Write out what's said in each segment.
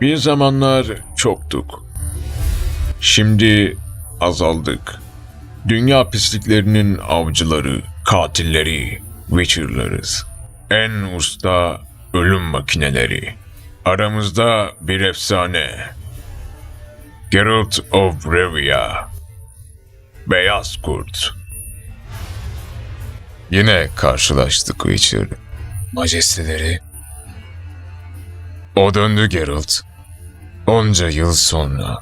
Bir zamanlar çoktuk. Şimdi azaldık. Dünya pisliklerinin avcıları, katilleri, Witcher'larız. En usta ölüm makineleri. Aramızda bir efsane. Geralt of Rivia. Beyaz Kurt. Yine karşılaştık Witcher. Majesteleri. O döndü Geralt. Onca yıl sonra.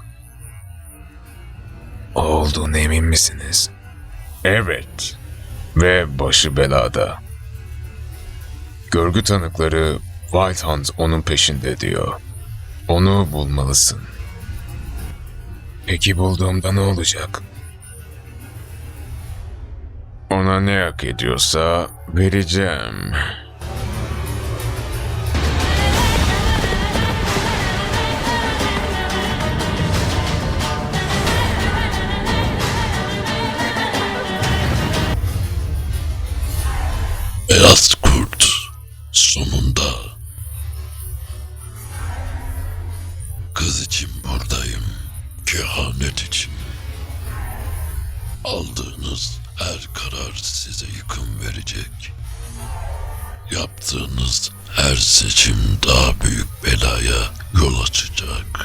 O olduğuna emin misiniz? Evet. Ve başı belada. Görgü tanıkları White Hunt onun peşinde diyor. Onu bulmalısın. Peki bulduğumda ne olacak? Ona ne hak ediyorsa vereceğim. Kız için buradayım. Kehanet için. Aldığınız her karar size yıkım verecek. Yaptığınız her seçim daha büyük belaya yol açacak.